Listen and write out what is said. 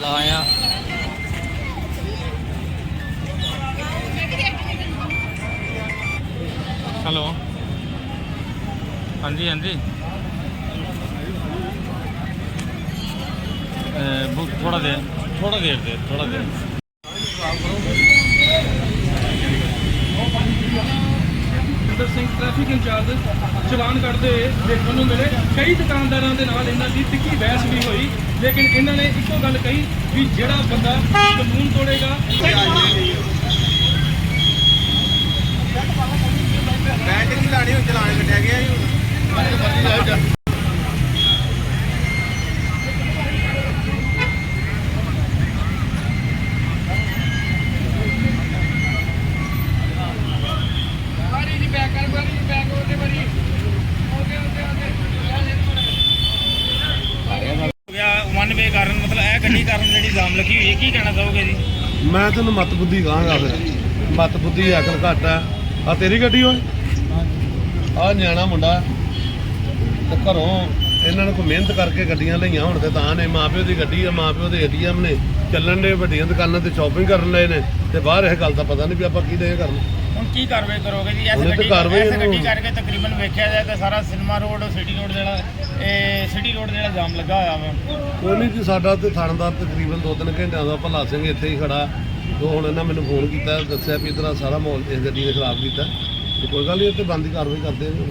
ਲਾਇਆ ਹੈਲੋ। ਹਾਂਜੀ ਹਾਂਜੀ। ਥੋੜਾ ਦੇਰ ਥੋੜਾ ਦੇਰ ਦੇ ਥੋੜਾ ਦੇਰ। ਸਿੰਘ ਟ੍ਰੈਫਿਕ ਇੰਚਾਰਜ, ਚਲਾਨ ਕੱਢਦੇ ਦੇਖਣ ਨੂੰ ਮਿਲੇ। ਕਈ ਦੁਕਾਨਦਾਰਾਂ ਦੇ ਨਾਲ ਇਹਨਾਂ ਦੀ ਤਿੱਖੀ ਬਹਿਸ ਵੀ ਹੋਈ, ਲੇਕਿਨ ਇਹਨਾਂ ਨੇ ਇੱਕੋ ਗੱਲ ਕਹੀ ਵੀ ਜਿਹੜਾ ਬੰਦਾ ਕਾਨੂੰਨ ਤੋੜੇਗਾ ਬੈਟਰੀ ਲਾਣੀ ਹੁਣ ਚਲਾਣ ਕੱਟਿਆ ਗਿਆ ਜੀ ਹੋ ਗਿਆ ਵਨ ਵੇ ਕਾਰਨ? ਮਤਲਬ ਇਹ ਗੱਡੀ ਕਾਰਨ ਜਿਹੜੀ ਜਾਮ ਲੱਗੀ ਹੋਈ ਹੈ ਕੀ ਕਹਿਣਾ ਚਾਹੋਗੇ ਜੀ? ਮੈਂ ਤੈਨੂੰ ਮਤ ਬੁੱਧੀ ਕਹਾਂਗਾ ਫਿਰ। ਮਤ ਬੁੱਧੀ ਅਕਲ ਘੱਟ ਆ। ਆ ਤੇਰੀ ਗੱਡੀ ਓਏ? ਆ ਨਿਆਣਾ ਮੁੰਡਾ। ਤੇ ਘਰੋਂ ਇਹਨਾਂ ਨੇ ਕੋਈ ਮਿਹਨਤ ਕਰਕੇ ਗੱਡੀਆਂ ਲਈਆਂ ਹੁਣ ਤੇ ਤਾਂ ਨੇ ਮਾਪਿਓ ਦੀ ਗੱਡੀ ਆ ਮਾਪਿਓ ਦੇ ਏਟੀਐਮ ਨੇ। ਚੱਲਣ ਦੇ ਵੱਡੀਆਂ ਦੁਕਾਨਾਂ ਤੇ ਸ਼ਾਪਿੰਗ ਕਰਨ ਲਏ ਨੇ ਤੇ ਬਾਹਰ ਇਹ ਗੱਲ ਦਾ ਪਤਾ ਨਹੀਂ ਵੀ ਆਪਾਂ ਕੀ ਦੇ ਕਰਨ। ਹੁਣ ਕੀ ਕਾਰਵਾਈ ਕਰੋਗੇ ਜੀ? ਇਸ ਤੇ ਗੱਡੀ ਇਸ ਗੱਡੀ ਕਰਕੇ ਤਕਰੀਬਨ ਵੇਖਿਆ ਜਾਏ ਤਾਂ ਸਾਰਾ ਸਿਨੇਮਾ ਰੋਡ ਸਿਟੀ ਰੋਡ ਜਿਹੜਾ ਇਹ ਸਿਟੀ ਰੋਡ ਜਿਹੜਾ ਜਾਮ ਲੱਗਾ ਹੋਇਆ ਵਾ। ਕੋਈ ਨਹੀਂ ਜੀ ਸਾਡਾ ਤੇ ਥਾਣੇਦਾਰ ਤਕਰੀਬਨ 2-3 ਘੰਟਿਆਂ ਦਾ ਭੱਲਾ ਸਿੰਘ ਇੱਥੇ ਹੀ ਖੜਾ। ਜੋ ਹੁਣ ਇਹਨਾਂ ਮੈਨੂੰ ਫੋਨ ਕੀਤਾ ਦੱਸਿਆ ਵੀ ਇਤਨਾ ਸਾਰਾ ਮਾਹੌਲ ਇਸ ਗੱਡੀ ਨੇ ਖਰਾਬ ਕੀਤਾ। ਤੇ ਕੋਈ ਗੱਲ ਨਹੀਂ ਇਹ ਤੇ ਬੰਦੀ ਕਾਰਵਾਈ ਕਰਦੇ ਆ ਜੀ ਹੁਣ।